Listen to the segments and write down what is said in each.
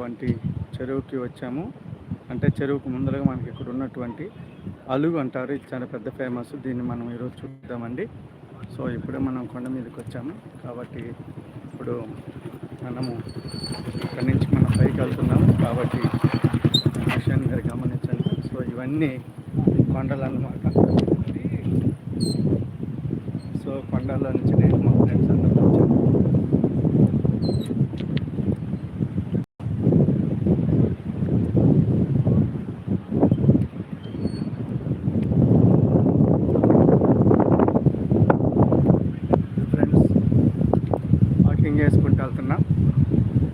ఉన్నటువంటి చెరువుకి వచ్చాము. అంటే చెరువుకు ముందరగా మనకి ఇక్కడ ఉన్నటువంటి అలుగు అంటారు. ఇది చాలా పెద్ద ఫేమస్. దీన్ని మనం ఈరోజు చూద్దామండి. సో ఇప్పుడే మనం కొండ మీదకి వచ్చాము. కాబట్టి ఇప్పుడు మనము ఇక్కడి నుంచి మనం పైకి వెళ్తున్నాము. కాబట్టి విషయాన్ని మీరు గమనించండి. సో ఇవన్నీ కొండలు అన్నమాట. సో కొండల నుంచి నేను మా ఫ్రెండ్స్ అందరూ చేసుకుంటూ వెళ్తున్నాం.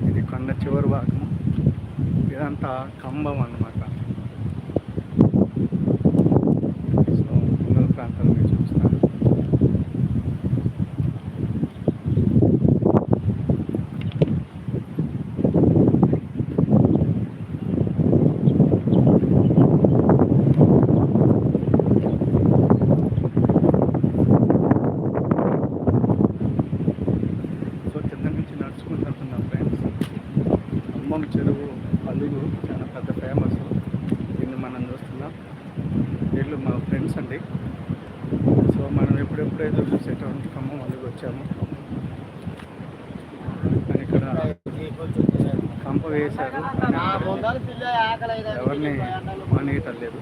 ఇది కొండ చివరి భాగం. ఇదంతా కంబం అన్నమాట సో ఉన్నత ప్రాంతాలు మీరు చూస్తాను సో కింద నుంచి నడుచుకుంటూ వెళ్తున్నాం ఫ్రెండ్స్ అమ్మం చెరువు అల్లుగు చాలా పెద్ద ఫేమస్ దీన్ని మనం చూస్తున్నాం వీళ్ళు మా ఫ్రెండ్స్ అండి. సో మనం ఎప్పుడెప్పుడైతే ఎదురు చూసేటువంటి ఖమ్మం వచ్చాము. కానీ ఇక్కడ కంప వేశారు. ఎవరిని మానేయటం లేదు.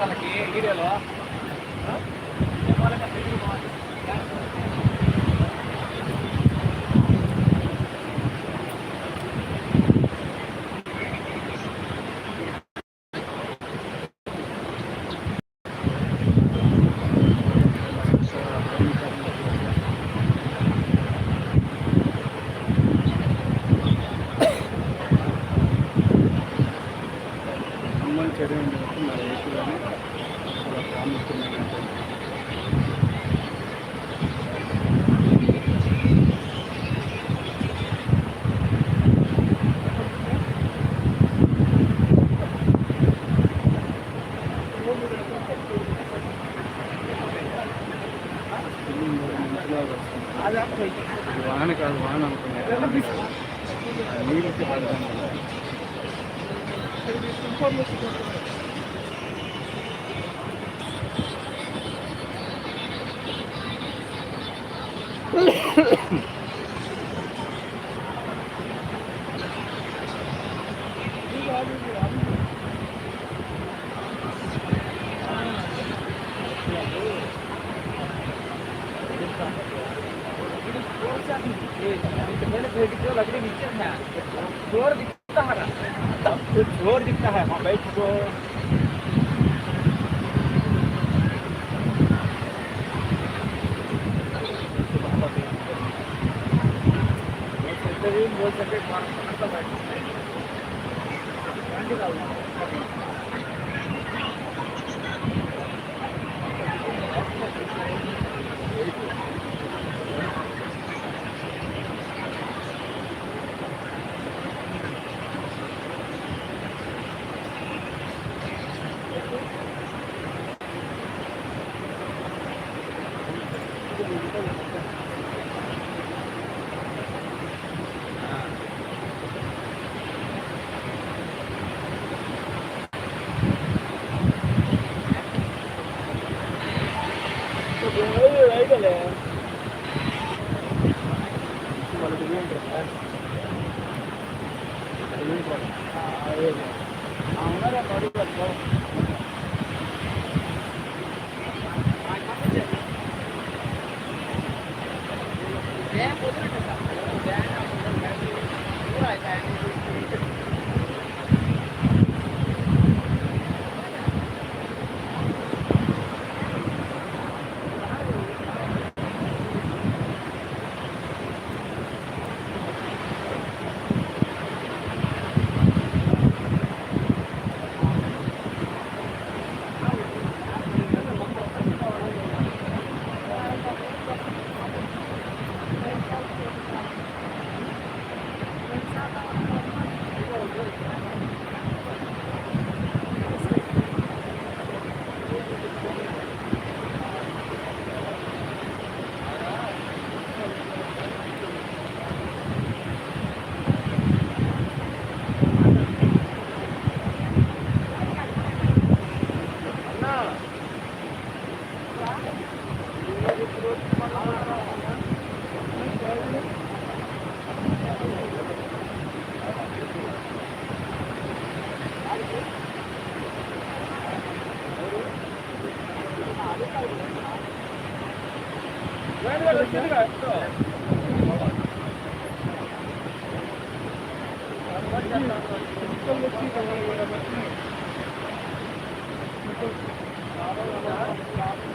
వాళ్ళకి వీడియోలో लकड़ी नीचे है फ्लोर दिखता है तब फिर फ्लोर दिखता है वहाँ बैठ को बोल सके बैठ É, poderia cantar. Tá? ಯಾರು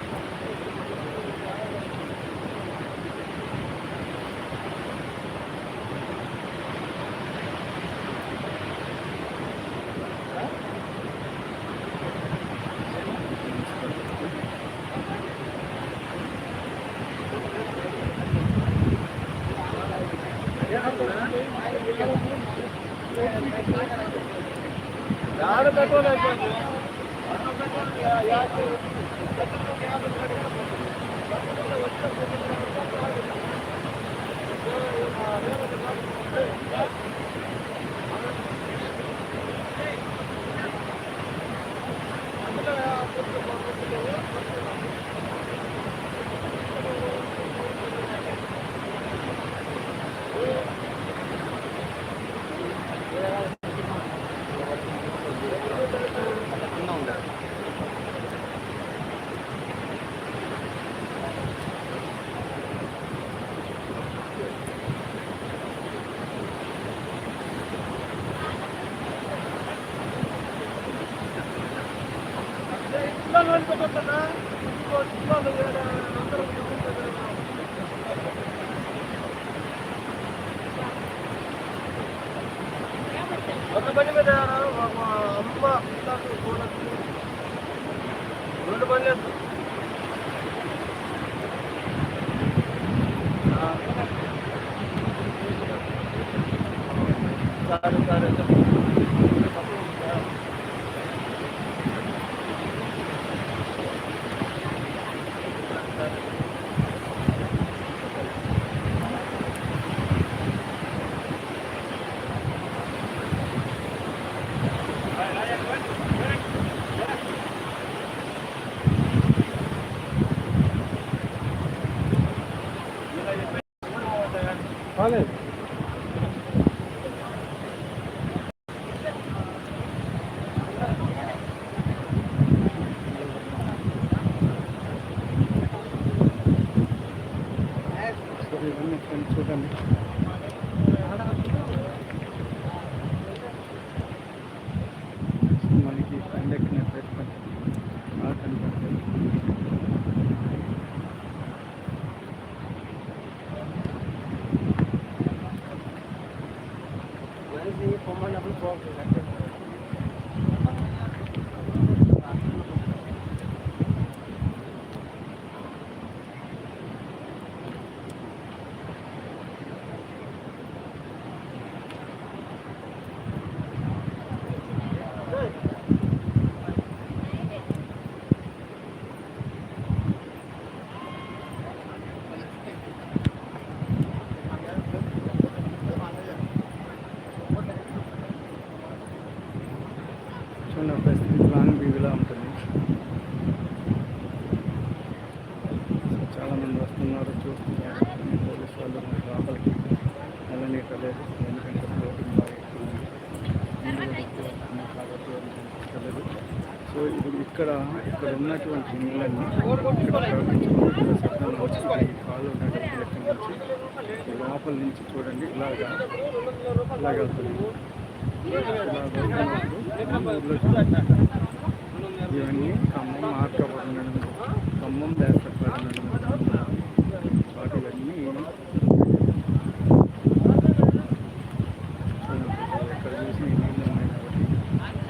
ఒక బండి మీద అమ్మ రెండు పనులు చూడండి పరిస్థితి లాంగ్ వ్యూలా ఉంటుంది. చాలా మంది వస్తున్నారు చూస్తున్నారు. పోలీసు వాళ్ళు మరి లోపలికి వెళ్ళనీయట్లేదు ఎందుకంటే ఫ్లోటింగ్ బాగా కాబట్టి సో ఇప్పుడు ఇక్కడ ఇక్కడ ఉన్నటువంటి నీళ్ళని కాళ్ళు కాలు ఉన్నటువంటి నుంచి లోపల నుంచి చూడండి. ఇలాగా ఇలాగ వెళ్తుంది. ఇవన్నీ ఖమ్మం మార్చబడిన ఖమ్మం దేశపడిన వాటి ఇవన్నీ ఎక్కడ చూసి ఈ నీళ్ళు ఉన్నాయి కాబట్టి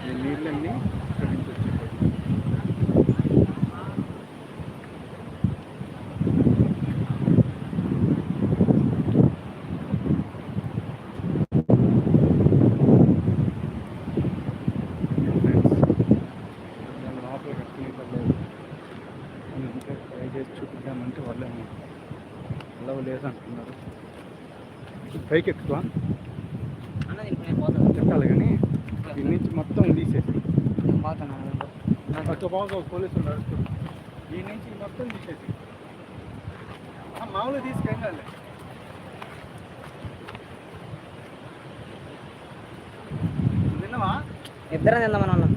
ఈ నీళ్ళన్నీ ఇక్కడి నుంచి వచ్చేవి ఫ్రెండ్స్ లోపల కట్టుకునేటలేదు ఇంకా ట్రై చేసి చూపిద్దామంటే వాళ్ళే అలవ లేదంటున్నారు పైకి ఎక్కువ చెప్తాలి కానీ దీని నుంచి మొత్తం తీసేసి. నేను పోతాను అటు బాగా పోలీసు ఉన్నారు దీని నుంచి మొత్తం తీసేసి. ఆ, మామూలుగా తీసుకెళ్ళాలి విన్నవా ఇద్దరం తిందామని ఉన్నాం.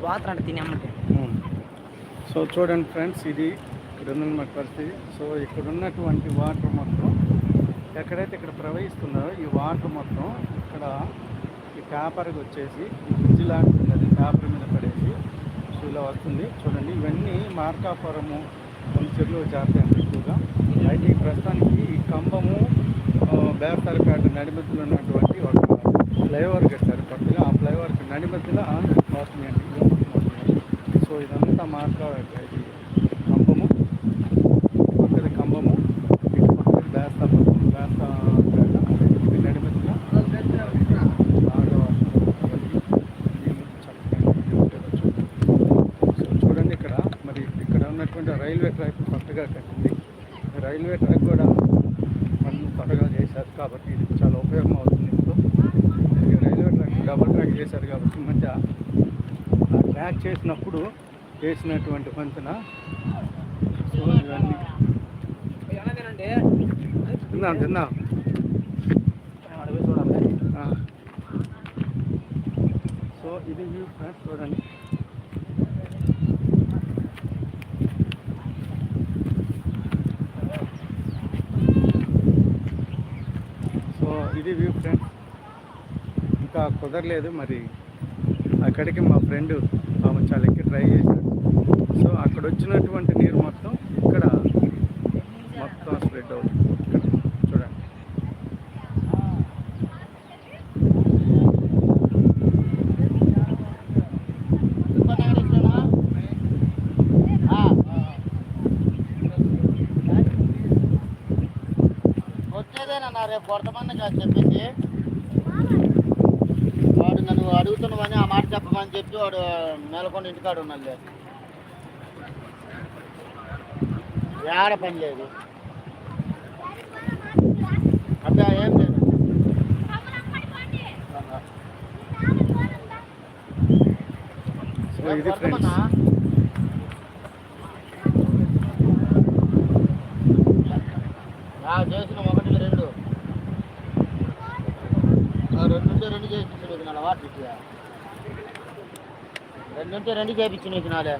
వాళ్ళు పోతారంట తిని సో చూడండి ఫ్రెండ్స్ ఇది ఇక్కడ ఉందన్నమాట పరిస్థితి. సో ఇక్కడ ఉన్నటువంటి వాటర్ మొత్తం ఎక్కడైతే ఇక్కడ ప్రవహిస్తున్నారో ఈ వాటర్ మొత్తం ఇక్కడ ఈ పేపర్కి వచ్చేసి ఈ బ్రిడ్జ్ లాంటిది అది పేపర్ మీద పడేసి సో ఇలా వస్తుంది. చూడండి ఇవన్నీ మార్కాపురము కొన్ని చెరువులు ఎక్కువగా. అయితే ఈ ప్రస్తుతానికి ఈ కంబము ఆ, బేస్తరపేట నడిమధ్యలో ఉన్నటువంటి ఒక ఫ్లైఓవర్ కట్టారు. కొత్తగా వరకు నడి మధ్యలో వస్తున్నాయండి అండి సో ఇదంతా మార్కా ఇది కంబము పక్కది కంబము ఇటు పక్కది బేస్తా బేస్తా పేట నడిమధ్యలో బాగా సో చూడండి ఇక్కడ మరి ఇక్కడ ఉన్నటువంటి రైల్వే ట్రాక్ కొత్తగా కట్టింది ఈ రైల్వే ట్రాక్ కూడా మనం కొత్తగా చేశారు కాబట్టి ఇది చాలా ఉపయోగం అవుతుంది ఇప్పుడు ఈ రైల్వే ట్రాక్ డబుల్ ట్రాక్ చేశారు కాబట్టి మధ్య ఆ ట్రాక్ చేసినప్పుడు చేసినటువంటి వంతున సో తిన్నాం తిన్నాం. సో ఇది వ్యూ ఫ్రెండ్స్ చూడండి సో ఇది వ్యూ ఫ్రెండ్స్ ఇంకా కుదరలేదు మరి. అక్కడికి మా ఫ్రెండ్ ఆమె చాలా ఎక్కి ట్రై చేశాడు. సో అక్కడ వచ్చినటువంటి నీరు మొత్తం ఇక్కడ మొత్తం స్ప్రెడ్ అవుతుంది. ఇక్కడ చూడండి. వచ్చేదేనన్నా రేపు కొడతామని చెప్పింది ఆ మాట చెప్పమని చెప్పి వాడు నెలకొని ఇంటికాడ ఉన్నాడు ఏడ పని లేదు. అబ్బా ఏం లేదు. ఇది ఫ్రెండ్స్ చేసిన ఒకటి రెండు ఆ, రెండు ఉంటే రెండు చేయించిన నాలుగు వాటర్ ఇచ్చియా రెండు ఉంటే రెండు చేయించిన నాలే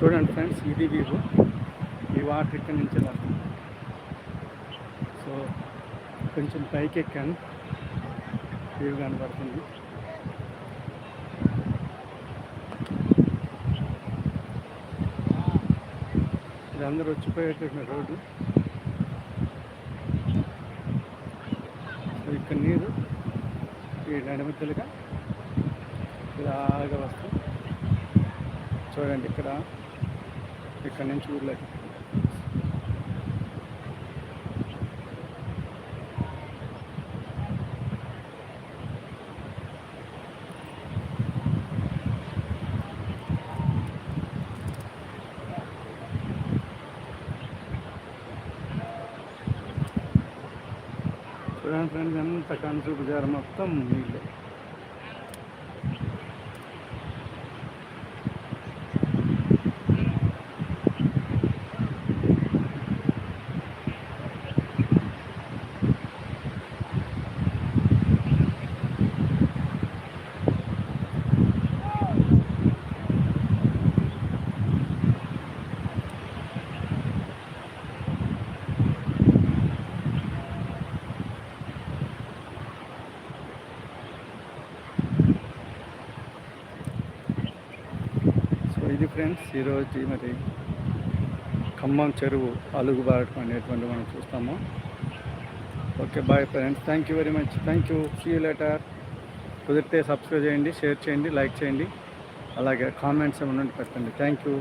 చూడండి ఫ్రెండ్స్ ఇది వ్యూ ఈ వాటర్ ఇక్కడ నుంచి వస్తుంది. సో కొంచెం పైకి ఎక్కాను వ్యూ కనబడుతుంది. ఇది అందరూ వచ్చిపోయేటటువంటి రోడ్డు. సో ఇక్కడ నీరు ఈ నడిమిద్దలుగా ఇలాగా వస్తుంది. చూడండి ఇక్కడ. ఇక్కడ నుంచి ఊర్లోకి చూడండి ఫ్రెండ్స్ ఎంత కనుసూ బజార్ మొత్తం నీళ్ళు సో ఇది ఫ్రెండ్స్ ఈరోజు మరి ఖమ్మం చెరువు అలుగుబారటం అనేటువంటి మనం చూస్తాము. Okay bye friends. Thank you very much thank you see later కుదిరితే సబ్స్క్రైబ్ చేయండి షేర్ చేయండి లైక్ చేయండి. అలాగే కామెంట్స్ ఏమైనా ఉంటే పెట్టండి. Thank you